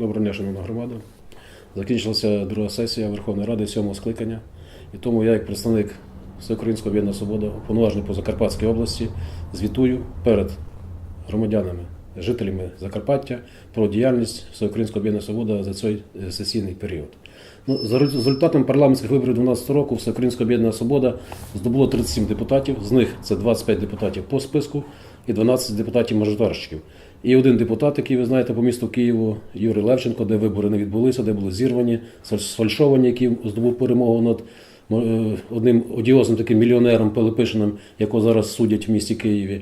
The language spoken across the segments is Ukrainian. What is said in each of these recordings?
Доброго дня, шановна громада. Закінчилася друга сесія Верховної Ради сьомого скликання. І тому я, як представник Всеукраїнського об'єднання Свобода, уповноважений по Закарпатській області, звітую перед громадянами, жителями Закарпаття про діяльність Всеукраїнського об'єднання Свобода за цей е, сесійний період. Ну, за результатом парламентських виборів 2012 року Всеукраїнське об'єднання Свобода здобуло 37 депутатів, з них це 25 депутатів по списку і 12 депутатів мажоритарщиків. І один депутат, який ви знаєте по місту Києву, Юрій Левченко, де вибори не відбулися, де були зірвані, сфальшовані, який здобув перемогу над е, одним одіозним таким мільйонером Пилипишиним, якого зараз судять в місті Києві.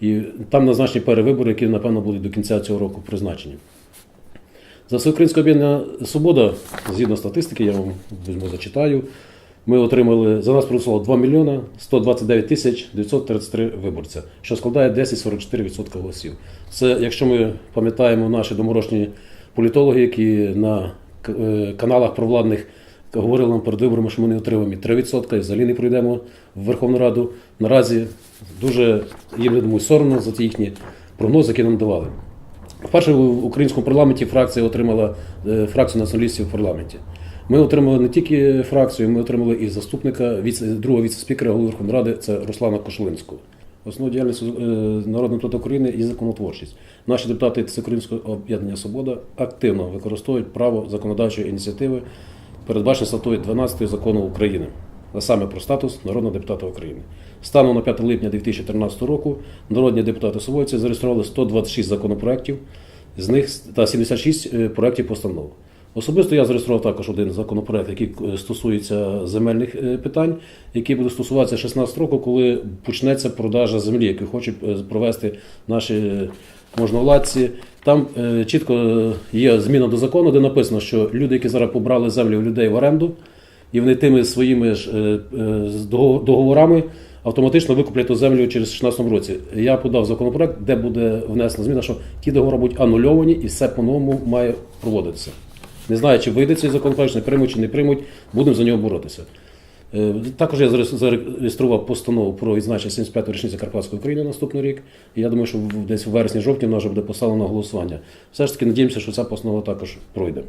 І там назначені перевибори, які, напевно, будуть до кінця цього року призначені. За Всеукраїнське об'єднання Свобода, згідно статистики, я вам візьму зачитаю. Ми отримали, за нас проголосувало 2 мільйона 129 тисяч 933 виборця, що складає 10,44% голосів. Це, якщо ми пам'ятаємо наші доморошні політологи, які на е, каналах провладних говорили нам перед виборами, що ми не отримаємо 3% і взагалі не пройдемо в Верховну Раду. Наразі дуже їм я думаю, соромно за ті їхні прогнози, які нам давали. Вперше в українському парламенті фракція отримала е, фракцію націоналістів в парламенті. Ми отримали не тільки фракцію, ми отримали і заступника віце, другого віце-спікера голови Верховної Ради, це Руслана Кошелинського. Основна діяльність е, народного депутата України і законотворчість. Наші депутати Всеукраїнського об'єднання Свобода активно використовують право законодавчої ініціативи, передбачене статтею 12 закону України, а саме про статус народного депутата України. Станом на 5 липня 2013 року народні депутати Совойці зареєстрували 126 законопроєктів, з них та 76 е, проєктів постанов. Особисто я зареєстрував також один законопроект, який е, стосується земельних е, питань, який буде стосуватися 16 року, коли почнеться продажа землі, яку хочуть е, провести наші можновладці. Там чітко є зміна до закону, де написано, що люди, які зараз побрали землю у людей в оренду, і вони тими своїми ж договорами автоматично викуплять ту землю через 16 році. Я подав законопроект, де буде внесена зміна, що ті договори будуть анульовані і все по-новому має проводитися. Не знаю, чи вийде цей законопроект, не приймуть, чи не приймуть, будемо за нього боротися. Е, Також я зареєстрував постанову про відзначення 75-ї річниці Карпатської України на наступний рік. І я думаю, що десь в вересні-жовтні вона вже буде поставлена на голосування. Все ж таки надіємося, що ця постанова також пройде.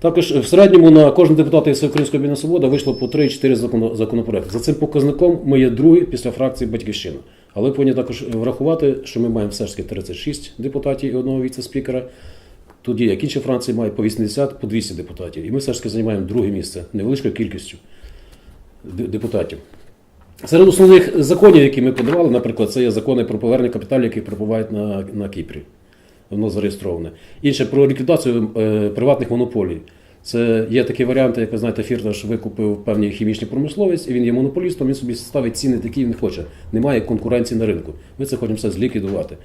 Також в середньому на кожен депутат із Всеукраїнського об'єднання Свобода вийшло по 3-4 законопроекти. За цим показником ми є другі після фракції Батьківщина. Але повинні також врахувати, що ми маємо все ж таки 36 депутатів і одного віце-спікера. Тоді, як інші фракції мають по 80, по 200 депутатів. І ми все ж таки займаємо друге місце невеличкою кількістю депутатів. Серед основних законів, які ми подавали, наприклад, це є закони про повернення капіталів, які перебувають на, на Кіпрі. Воно зареєстроване. Інше про ліквідацію е, приватних монополій. Це є такі варіанти, як ви знаєте, Фірташ викупив певні хімічні промисловість, і він є монополістом, він собі ставить ціни такі, він хоче. Немає конкуренції на ринку. Ми це хочемо все зліквідувати.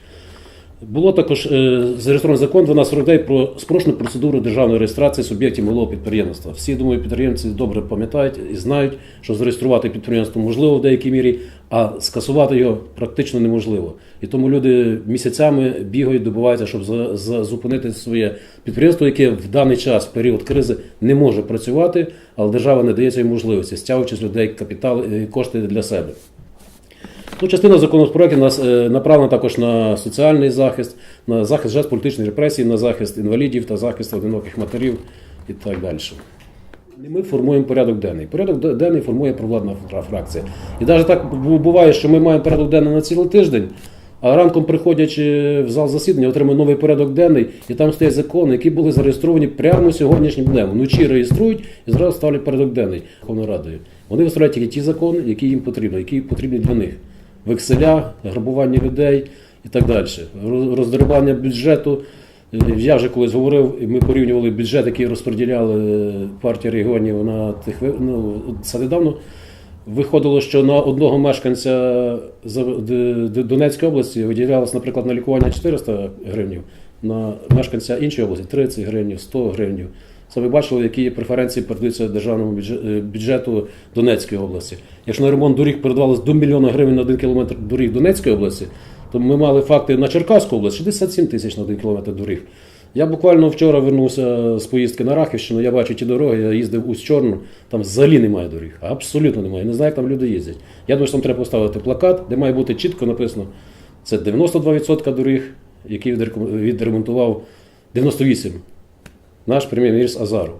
Було також е, зареєстрований закон 1249 про спрощену процедуру державної реєстрації суб'єктів малого підприємництва. Всі, думаю, підприємці добре пам'ятають і знають, що зареєструвати підприємство можливо в деякій мірі, а скасувати його практично неможливо. І тому люди місяцями бігають, добиваються, щоб зупинити своє підприємство, яке в даний час, в період кризи, не може працювати, але держава не дає цієї можливості, стягуючи з людей капітал і кошти для себе. Ну, частина законопроектів нас е, направлена також на соціальний захист, на захист жертв політичної репресії, на захист інвалідів та захист одиноких матерів і так далі. Ми формуємо порядок денний. Порядок денний формує провладна фракція. І навіть так буває, що ми маємо порядок денний на цілий тиждень, а ранком приходячи в зал засідання, отримуємо новий порядок денний, і там стоять закони, які були зареєстровані прямо сьогоднішнім днем. Вночі реєструють і зразу ставлять порядок денний Верховною Радою. Вони виставляють тільки ті закони, які їм потрібні, які потрібні для них. Векселя, грабування людей і так далі. Роз- Роздерибання бюджету. Е, Я вже колись говорив, і ми порівнювали бюджет, який розподіляли е, партія регіонів на тих ну, це недавно. Виходило, що на одного мешканця Донецької області виділялось, наприклад, на лікування 400 гривнів, на мешканця іншої області 30 гривень, 100 гривень. Це ви бачили, які преференції передаються державному е, бюджету Донецької області. Якщо на ремонт доріг передавалось до мільйона гривень на один кілометр доріг Донецької області, то ми мали факти на Черкаську область 67 тисяч на один кілометр доріг. Я буквально вчора вернувся з поїздки на Рахівщину, я бачу ті дороги, я їздив у Чорну, там взагалі немає доріг. Абсолютно немає. Я не знаю, як там люди їздять. Я думаю, що там треба поставити плакат, де має бути чітко написано: це 92% доріг, які відремонтував 98. Наш прем'єр-міністр Азаров.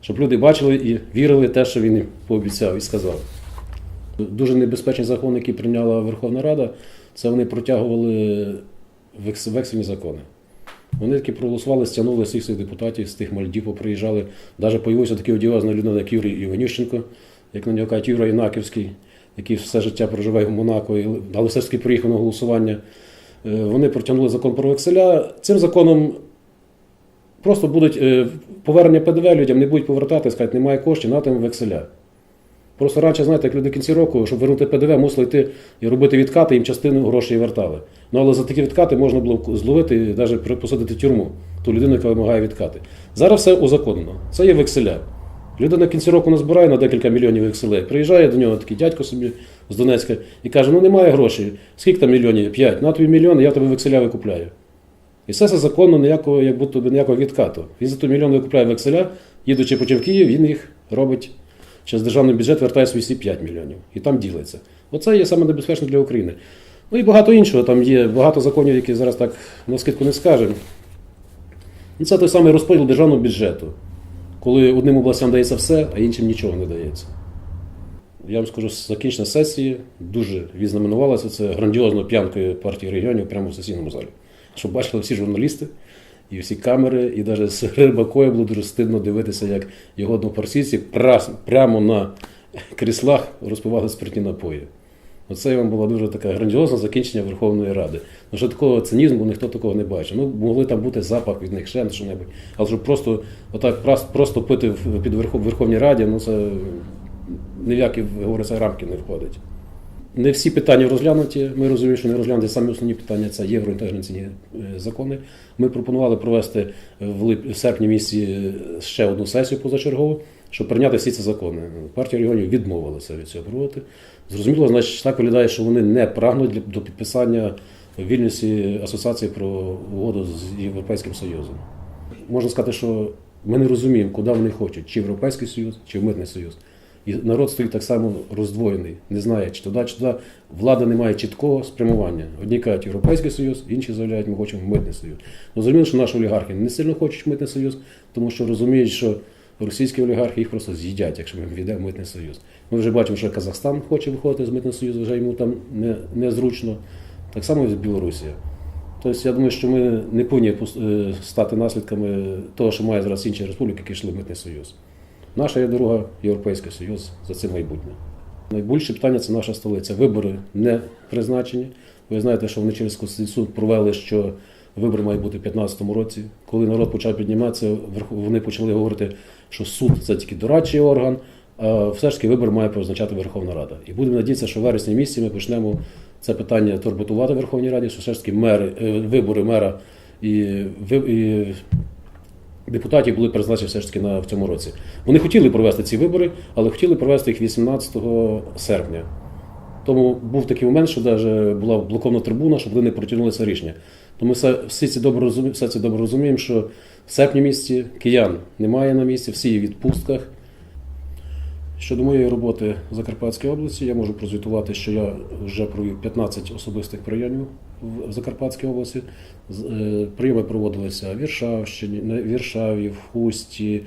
Щоб люди бачили і вірили в те, що він пообіцяв і сказав. Дуже небезпечний закон, який прийняла Верховна Рада, це вони протягували вексельні закони. Вони таки проголосували, стягнули всіх своїх депутатів з тих Мальдів, поприїжджали. Навіть появився такий одіозна людина, як Юрій Іванющенко, як на нього кажуть, Юра Інаківський, який все життя проживає в Монако, але все ж таки приїхав на голосування. Е, Вони протягнули закон про векселя. Цим законом просто будуть е, повернення ПДВ людям не будуть повертати, скажуть, немає коштів, на тим векселя. Просто раніше, знаєте, як люди в кінці року, щоб вернути ПДВ, мусили йти і робити відкати, їм частину грошей вертали. Ну але за такі відкати можна було зловити і навіть посадити в тюрму ту людину, яка вимагає відкати. Зараз все узаконено. Це є векселя. Людина в кінці року назбирає на декілька мільйонів векселей. Приїжджає до нього такий дядько собі з Донецька і каже: ну немає грошей. Скільки там мільйонів? П'ять. На тобі мільйон, я тебе векселя викупляю. І все це законно, ніякого, як будто ніякого відкату. Він за той мільйон викупляє векселя, їдучи потім в Київ, він їх робить через державний бюджет, вертає свої всі 5 мільйонів. І там ділиться. Оце є саме небезпечно для України. Ну і багато іншого. Там є багато законів, які зараз так на скидку не скажемо. Ну, Це той самий розподіл державного бюджету, коли одним областям дається все, а іншим нічого не дається. Я вам скажу, закінчення сесії дуже відзнаменувалося це грандіозною п'янкою партії регіонів прямо в сесійному залі. Щоб бачили всі журналісти і всі камери, і навіть з Рибакою було дуже стидно дивитися, як його однопартійці прас- прямо на кріслах розпивали спиртні напої. Оце вам було дуже таке грандіозне закінчення Верховної Ради. Ну, що такого цинізму ніхто такого не бачив. Ну, могли там бути запах від них, ще що-небудь. Але щоб просто отак просто пити в- під Верхов- Верховній Раді, ну це ні в які говориться рамки не входить. Не всі питання розглянуті. Ми розуміємо, що не розглянуті самі основні питання це євроінтеграційні е, закони. Ми пропонували провести в, лип... в серпні місяці ще одну сесію позачергову, щоб прийняти всі ці закони. Партія регіонів відмовилася від цього проводити. Зрозуміло, значить, так виглядає, що вони не прагнуть до підписання в Вільнюсі асоціації про угоду з Європейським Союзом. Можна сказати, що ми не розуміємо, куди вони хочуть, чи Європейський Союз, чи Митний Союз. І народ стоїть так само роздвоєний, не знає, чи туди, чи туди. Влада не має чіткого спрямування. Одні кажуть Європейський Союз, інші заявляють, ми хочемо Митний Союз. Ну, Зрозуміло, що наші олігархи не сильно хочуть Митний Союз, тому що розуміють, що російські олігархи їх просто з'їдять, якщо ми війдемо в Митний Союз. Ми вже бачимо, що Казахстан хоче виходити з Митного Союзу, вже йому там не, незручно. Так само і Білорусія. Тобто, я думаю, що ми не повинні е, стати наслідками того, що має зараз інші республіки, які йшли в Митний Союз. Наша є дорога Європейський Союз за це майбутнє. Найбільше питання це наша столиця. Вибори не призначені. Ви знаєте, що вони через Конституційний суд провели, що вибори мають бути в 2015 році. Коли народ почав підніматися, вони почали говорити, що суд це тільки дорадчий орган, а все ж таки вибори має призначати Верховна Рада. І будемо надіятися, що в вересні місяці ми почнемо це питання турботувати в Верховній Раді, що все ж таки мери, е, вибори мера і, і депутатів були призначені все ж таки на в цьому році. Вони хотіли провести ці вибори, але хотіли провести їх 18 серпня. Тому був такий момент, що навіть була блокована трибуна, щоб вони не протягнулися рішення. Тому все, всі ці добре розуміємо, все це добре розуміємо, що в серпні місці киян немає на місці, всі є в відпустках. Щодо моєї роботи в Закарпатській області, я можу прозвітувати, що я вже провів 15 особистих прийомів в Закарпатській області. Е, Прийоми проводилися в Віршавщині, Віршаві, в Хусті,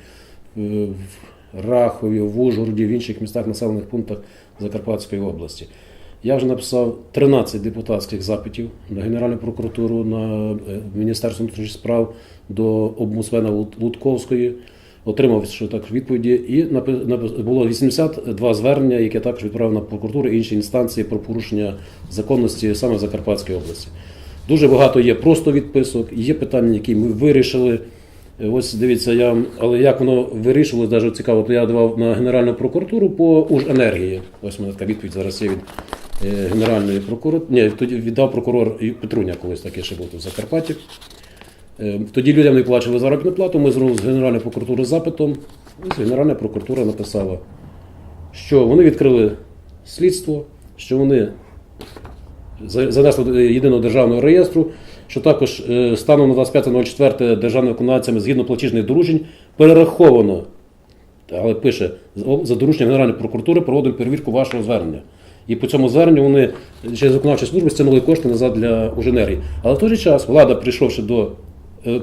е, в Рахові, в Ужгороді, в інших містах, населених пунктах Закарпатської області. Я вже написав 13 депутатських запитів на Генеральну прокуратуру, на е, Міністерство внутрішніх справ до обмусвена Лутковської. Отримав що так відповіді, і було 82 звернення, які також відправив на прокуратуру і інші інстанції про порушення законності саме в Закарпатській області. Дуже багато є просто відписок, є питання, які ми вирішили. Ось дивіться, я але як воно вирішилось, навіть цікаво, то я давав на Генеральну прокуратуру по Уженергії. Ось мене така відповідь зараз є від е, Генеральної прокуратури. Ні, тоді віддав прокурор Петруня, колись таке ще був в Закарпатті. Е, Тоді людям не плачували заробітну плату. Ми зробили з Генеральної прокуратури запитом. Ось Генеральна прокуратура написала, що вони відкрили слідство, що вони занесли єдиного державного реєстру, що також е, станом на 25.04 державними виконавцями згідно платіжних доручень перераховано, але пише за дорученням Генеральної прокуратури проводимо перевірку вашого звернення. І по цьому зверненню вони через виконавчі служби стягнули кошти назад для Уженергії. Але в той же час влада, прийшовши до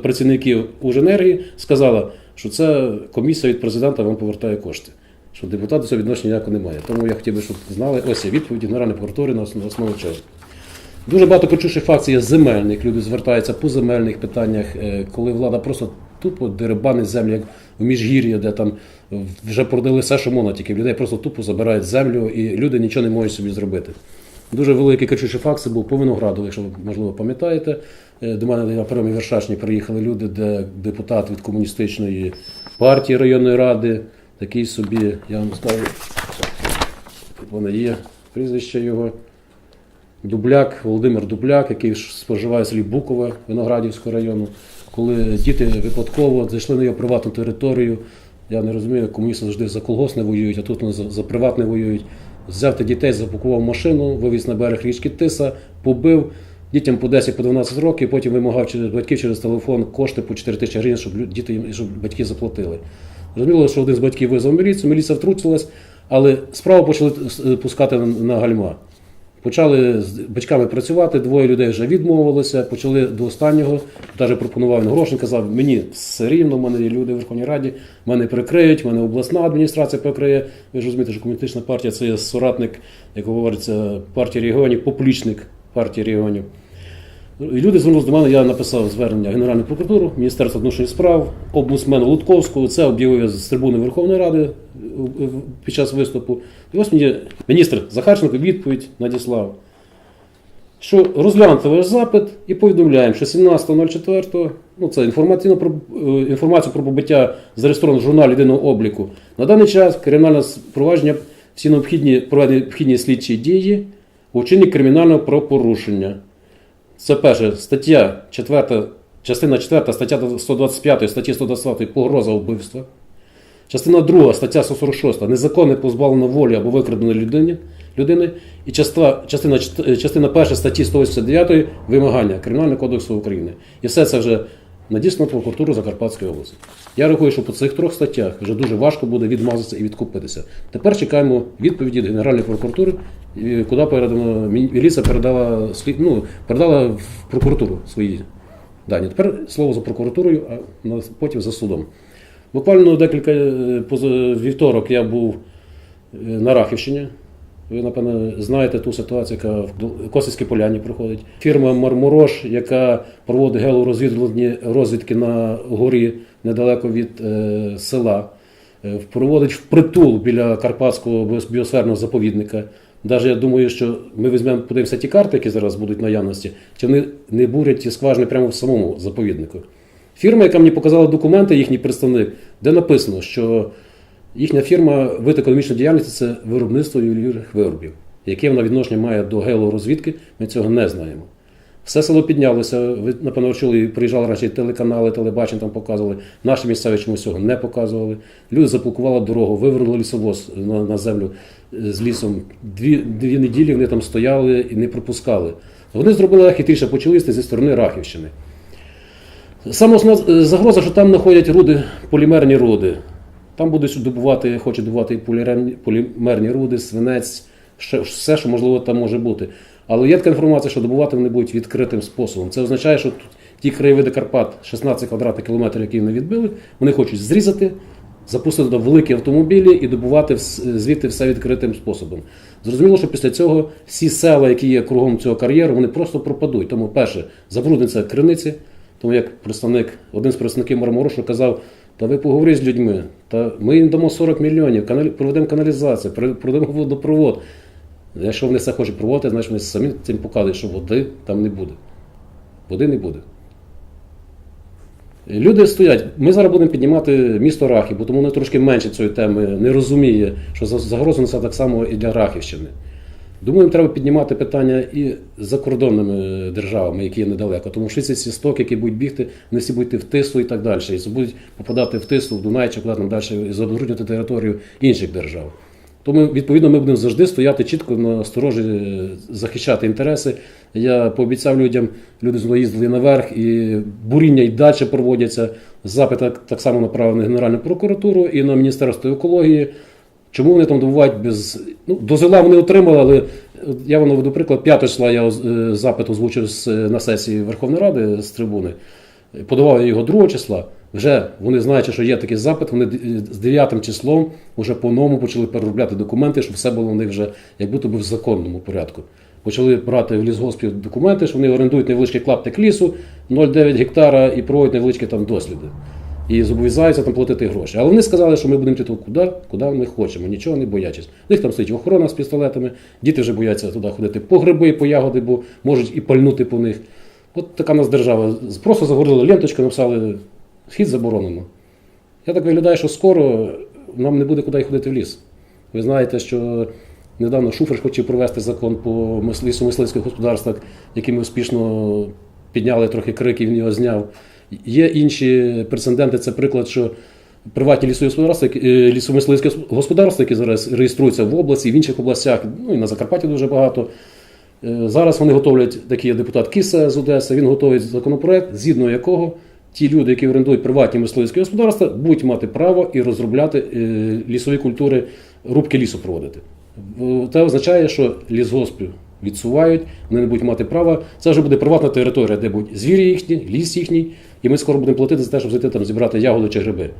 працівників Уженергії сказала, що це комісія від президента вам повертає кошти. Що депутат до цього відношення ніякого немає. Тому я хотів би, щоб знали, ось є відповіді Генеральної прокуратури на основ- на чого. Дуже багато почувших факцій земельних. Люди звертаються по земельних питаннях, е, коли влада просто тупо деребанить землю, як в міжгір'я, де там вже продали все, що можна, тільки людей просто тупо забирають землю, і люди нічого не можуть собі зробити. Дуже великий кричущий факт це був по Винограду, якщо ви можливо пам'ятаєте. Е, До мене на прийомі Вершачні приїхали люди, де депутат від комуністичної партії районної ради, такий собі, я вам скажу, воно є, прізвище його. Дубляк, Володимир Дубляк, який споживає селі Букове Виноградівського району, коли діти випадково зайшли на його приватну територію. Я не розумію, комуністи завжди за колгосп не воюють, а тут вони за приватне воюють. Взяв ти дітей, запакував машину, вивіз на берег річки Тиса, побив. Дітям по 10 по 12 років, потім вимагав через батьків через телефон кошти по 4 тисячі гривень, щоб діти щоб батьки заплатили. Зрозуміло, що один з батьків визвав міліцію, міліція втрутилась, але справу почали е, пускати на гальма. Почали з батьками працювати, двоє людей вже відмовилися, почали до останнього. Навіть пропонував він гроші, казав, мені все рівно, в мене є люди в Верховній Раді, мене прикриють, мене обласна адміністрація прикриє. Ви ж розумієте, що комуністична партія це є соратник, як говориться, партії регіонів, поплічник партії регіонів. І люди звернулися до мене, я написав звернення Генеральну прокуратуру, Міністерство внутрішніх справ, обмусмену Лутковського. Це об'явив з трибуни Верховної Ради е, під час виступу. І ось мені міністр Захарченко відповідь надіслав, що розглянути ваш запит і повідомляємо, що 17.04, ну це інформаційно про е, інформацію про побиття зареєстровано в єдиного обліку. На даний час кримінальне провадження всі необхідні проведені необхідні слідчі дії у вчиненні кримінального правопорушення. Це перше стаття 4, частина 4, стаття 125 статті 120 погроза вбивства. Частина 2, стаття 146 незаконне позбавлення волі або викрадення людини, людини. І частина, частина, частина 1 статті 189 вимагання Кримінального кодексу України. І все це вже надіслано прокуратуру Закарпатської області. Я рахую, що по цих трьох статтях вже дуже важко буде відмазатися і відкупитися. Тепер чекаємо відповіді від Генеральної прокуратури, куди передано мі- міліція передала ну, передала в прокуратуру свої дані. Тепер слово за прокуратурою, а потім за судом. Буквально декілька е, вівторок я був е, на Рахівщині. Ви, напевно, знаєте ту ситуацію, яка в Косівській Поляні проходить. Фірма Марморош, яка проводить геологорозвідувальні розвідки на горі недалеко від е, села, е, проводить впритул біля Карпатського біосферного заповідника. Навіть я думаю, що ми візьмемо, подивимося ті карти, які зараз будуть наявності, чи вони не бурять ті скважини прямо в самому заповіднику. Фірма, яка мені показала документи, їхній представник, де написано, що їхня фірма вид економічної діяльності це виробництво ювелірних виробів. Яке вона відношення має до геологорозвідки, ми цього не знаємо. Все село піднялося. Ви, напевно, чули, приїжджали раніше телеканали, телебачення там показували. Наші місцеві чомусь цього не показували. Люди заблокували дорогу, вивернули лісовоз на, на землю е, з лісом. Дві, дві неділі вони там стояли і не пропускали. Вони зробили хитріше, почали лізти зі сторони Рахівщини. Саме е, загроза, що там знаходять руди, полімерні руди. Там будуть добувати, хочуть добувати і полімерні, руди, свинець, ще, все, що можливо там може бути. Але є така інформація, що добувати вони будуть відкритим способом. Це означає, що тут ті краєвиди Карпат, 16 квадратних кілометрів, які вони відбили, вони хочуть зрізати, запустити туди великі автомобілі і добувати звідти все відкритим способом. Зрозуміло, що після цього всі села, які є кругом цього кар'єру, вони просто пропадуть. Тому, перше, забрудниться криниці. Тому як представник, один з представників Марморошу казав, та ви поговоріть з людьми, та ми їм дамо 40 мільйонів, проведемо каналізацію, проведемо водопровод. Якщо вони це хочуть проводити, значить вони самі цим показують, що води там не буде. Води не буде. Люди стоять. Ми зараз будемо піднімати місто Рахів, бо тому вони трошки менше цієї теми не розуміє, що за- загроза несе так само і для Рахівщини. Думаю, треба піднімати питання і закордонними державами, які є недалеко. Тому що ці стоки, які будуть бігти, вони всі будуть в Тису і так далі. І будуть попадати в Тису, в Дунай чи куди там далі і забруднювати територію інших держав. Тому, відповідно, ми будемо завжди стояти чітко на сторожі, е, захищати інтереси. Я пообіцяв людям, люди знову їздили наверх, і буріння й далі проводяться. Запит так само направлений на Генеральну прокуратуру і на Міністерство екології. Чому вони там добувають без. Ну, дозвола вони отримали, але я вам наведу приклад, 5 числа я е, запит озвучив на сесії Верховної Ради з трибуни. подавав я його 2 числа. Вже вони знаючи, що є такий запит, вони з 9 числом вже по-новому почали переробляти документи, щоб все було у них вже як будто би в законному порядку. Почали брати в лісгоспів документи, що вони орендують невеличкий клаптик лісу 0,9 гектара і проводять невеличкі там досліди. І зобов'язаються там платити гроші. Але вони сказали, що ми будемо йти туди, куди ми хочемо, нічого не боячись. У них там стоїть охорона з пістолетами, діти вже бояться туди ходити по гриби, по ягоди, бо можуть і пальнути по них. От така нас держава. Просто загородили ленточку, написали вхід заборонено. Я так виглядаю, що скоро нам не буде куди ходити в ліс. Ви знаєте, що недавно Шуфрич хотів провести закон по мис- лісомисливських господарствах, який ми успішно підняли трохи крик і він його зняв. Є інші прецеденти, це приклад, що приватні лісові господарства, е, лісомисливські господарства, які зараз реєструються в області, в інших областях, ну і на Закарпатті дуже багато. Е, Зараз вони готовлять такий депутат Кіса з Одеси. Він готує законопроект, згідно якого ті люди, які орендують приватні мисливські господарства, будуть мати право і розробляти е, лісові культури, рубки лісу проводити. Це означає, що лісгоспів відсувають, вони не будуть мати права. Це вже буде приватна територія, де будуть звірі їхні, ліс їхній, і ми скоро будемо платити за те, щоб зайти там зібрати ягоди чи гриби.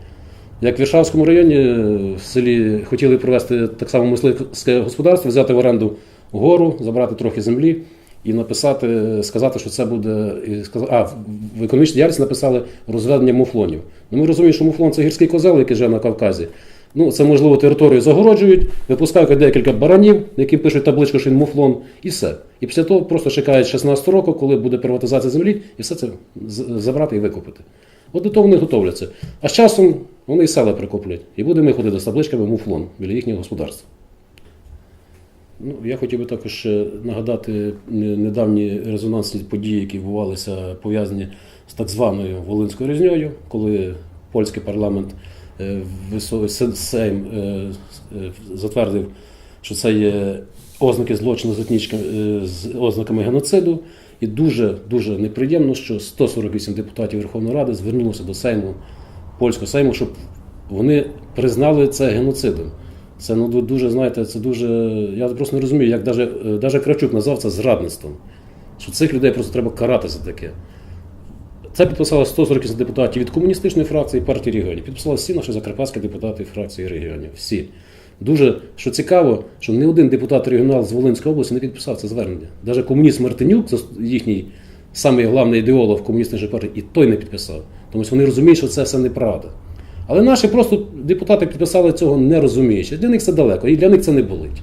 Як в Віршавському районі е, в селі хотіли провести так само мисливське господарство, взяти в оренду гору, забрати трохи землі і написати, сказати, що це буде. А, в економічній діяльності написали розведення муфлонів. Ну, ми розуміємо, що муфлон це гірський козел, який живе на Кавказі. Ну, це можливо територію загороджують, випускають декілька баранів, яким пишуть табличку, що він муфлон, і все. І після того просто чекають 16 року, коли буде приватизація землі, і все це забрати і викупити. От до того вони готовляться. А з часом вони і села прикуплять. І будемо ходити з табличками муфлон біля їхнього господарства. Ну, я хотів би також нагадати е, недавні резонансні події, які відбувалися пов'язані з так званою Волинською різньою, коли польський парламент е, Сейм е, е, затвердив, що це є ознаки злочину з, етнічками- е, з ознаками геноциду. І дуже дуже неприємно, що 148 депутатів Верховної Ради звернулося до Сейму, польського Сейму, щоб вони признали це геноцидом. Це ну дуже, знаєте, це дуже. Я просто не розумію, як е, Кравчук назвав це зрадництвом. Що цих людей просто треба карати за таке. Це підписало 140 депутатів від комуністичної фракції партії регіонів. Підписали всі наші закарпатські депутати фракції регіонів. Всі. Дуже що цікаво, що ні один депутат регіонал з Волинської області не підписав це звернення. Навіть комуніст Мартинюк, їхній самий головний ідеолог комуністичної партії, і той не підписав. Тому що вони розуміють, що це все неправда. Але наші просто депутати підписали цього не розуміючи. Для них це далеко, і для них це не болить.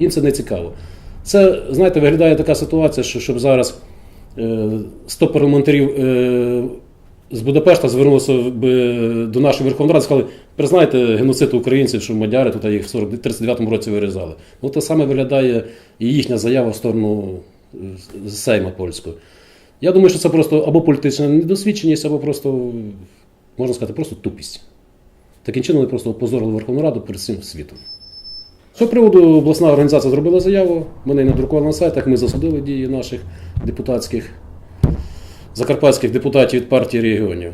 Їм це не цікаво. Це, знаєте, виглядає така ситуація, що щоб зараз 100 парламентарів е, з Будапешта звернулося до нашої Верховної Ради і сказали, признайте геноцид українців, що мадяри тут їх в 40 39-му році вирізали. Ну, те саме виглядає і їхня заява в сторону е, Сейма польського. Я думаю, що це просто або політична недосвідченість, або просто, можна сказати, просто тупість. Таким чином вони просто опозорили Верховну Раду перед всім світом. З цього приводу обласна організація зробила заяву, ми неї надрукували на сайтах, ми засудили дії наших депутатських, закарпатських депутатів від партії регіонів.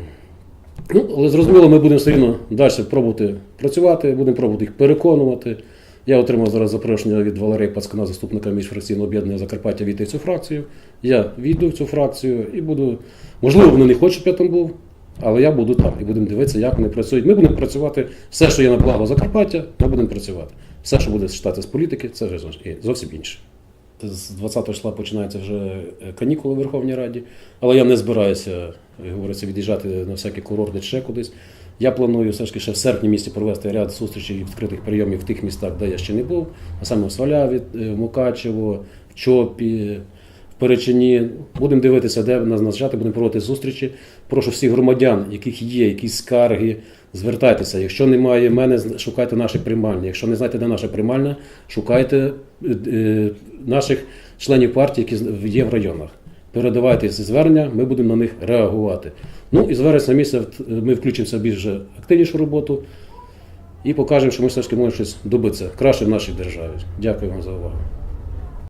Ну, але зрозуміло, ми будемо все рівно далі пробувати працювати, будемо пробувати їх переконувати. Я отримав зараз запрошення від Валерія Пацкана, заступника міжфракційного об'єднання Закарпаття, війти в цю фракцію. Я війду в цю фракцію і буду. Можливо, вони не хочуть, щоб я там був, але я буду там і будемо дивитися, як вони працюють. Ми будемо працювати. Все, що є на благо Закарпаття, ми будемо працювати. Все, що буде читати з політики, це вже зовсім- інше. З 20 числа починаються вже е, канікули в Верховній Раді, але я не збираюся, говориться, від'їжджати на всякі курорти ще кудись. Я планую все ж таки ще в серпні місті провести ряд зустрічей і відкритих прийомів в тих містах, де я ще не був, а саме в Сваляві, е, в Мукачево, в Чопі, Перечині. Будемо дивитися, де нас назначати, будемо проводити зустрічі. Прошу всіх громадян, яких є якісь скарги, звертайтеся. Якщо немає мене, шукайте наші приймальні. Якщо не знаєте, де наша приймальня, шукайте е, е, наших членів партії, які є в районах. Передавайте ці звернення, ми будемо на них реагувати. Ну і з вересня місяця ми включимося в більш активнішу роботу і покажемо, що ми все ж таки можемо щось добитися краще в нашій державі. Дякую вам за увагу.